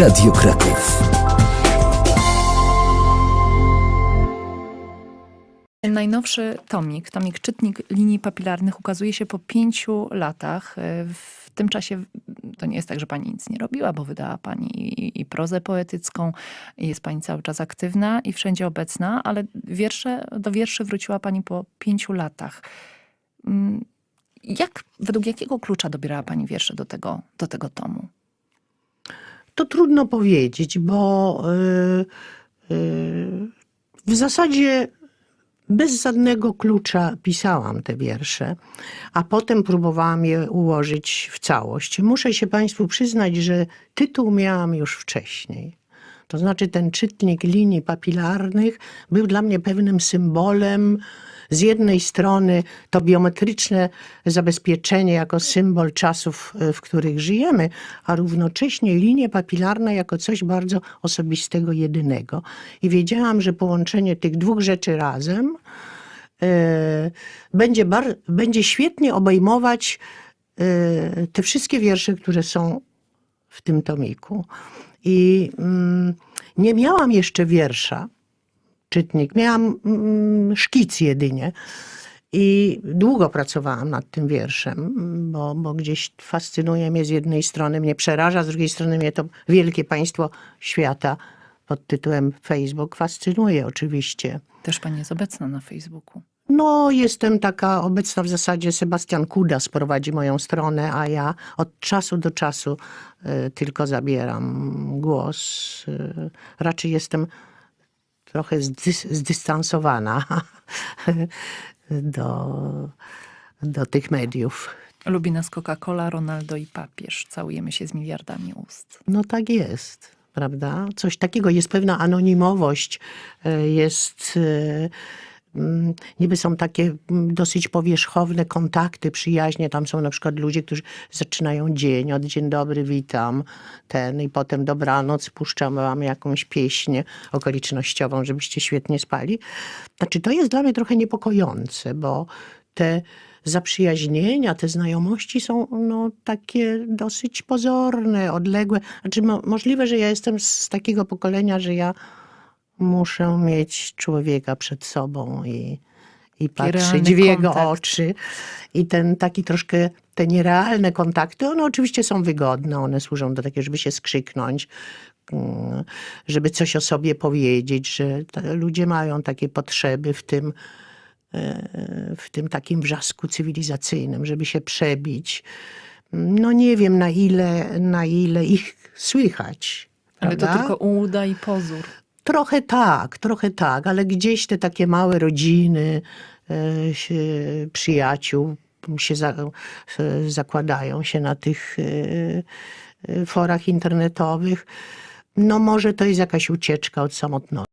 Radio Kraków. Najnowszy tomik, tomik Czytnik linii papilarnych ukazuje się po pięciu latach. W tym czasie to nie jest tak, że pani nic nie robiła, bo wydała pani i, i prozę poetycką, jest pani cały czas aktywna i wszędzie obecna, ale wiersze, do wierszy wróciła pani po pięciu latach. Mm, Jak, według jakiego klucza dobierała pani wiersze do tego, do tego tomu? To trudno powiedzieć, bo y, y, w zasadzie bez żadnego klucza pisałam te wiersze, a potem próbowałam je ułożyć w całość. Muszę się Państwu przyznać, że tytuł miałam już wcześniej. To znaczy ten czytnik linii papilarnych był dla mnie pewnym symbolem. Z jednej strony to biometryczne zabezpieczenie jako symbol czasów, e, w których żyjemy, a równocześnie linie papilarne jako coś bardzo osobistego, jedynego. I wiedziałam, że połączenie tych dwóch rzeczy razem e, będzie, bar- będzie świetnie obejmować e, te wszystkie wiersze, które są w tym tomiku. I mm, nie miałam jeszcze wiersza, czytnik, miałam mm, szkic jedynie. I długo pracowałam nad tym wierszem, bo, bo gdzieś fascynuje mnie z jednej strony, mnie przeraża, z drugiej strony mnie to wielkie państwo świata pod tytułem Facebook fascynuje oczywiście. Też pani jest obecna na Facebooku. No, jestem taka obecna w zasadzie. Sebastian Kudas prowadzi moją stronę, a ja od czasu do czasu e, tylko zabieram głos. E, raczej jestem trochę zdys- zdystansowana do, do tych mediów. Lubi nas Coca-Cola, Ronaldo i papież. Całujemy się z miliardami ust. No tak jest, prawda? Coś takiego, jest pewna anonimowość, e, jest... mm, Niby są takie mm, dosyć powierzchowne kontakty, przyjaźnie. Tam są na przykład ludzie, którzy zaczynają dzień od dzień dobry, witam, ten i potem dobranoc, puszczam wam jakąś pieśń okolicznościową, żebyście świetnie spali. Znaczy to jest dla mnie trochę niepokojące, bo te zaprzyjaźnienia, te znajomości są no, takie dosyć pozorne, odległe. Znaczy mo- możliwe, że ja jestem z takiego pokolenia, że ja muszę mieć człowieka przed sobą i, i patrzeć w jego kontakt. oczy. I ten taki troszkę, te nierealne kontakty, one oczywiście są wygodne, one służą do takiego, żeby się skrzyknąć, mm, żeby coś o sobie powiedzieć, że ludzie mają takie potrzeby w tym, e, w tym takim wrzasku cywilizacyjnym, żeby się przebić. No nie wiem na ile, na ile ich słychać. Ale to tylko uda i pozór. Trochę tak, trochę tak, ale gdzieś te takie małe rodziny, e, się, przyjaciół się za, e, zakładają się na tych e, forach internetowych. No może to jest jakaś ucieczka od samotności.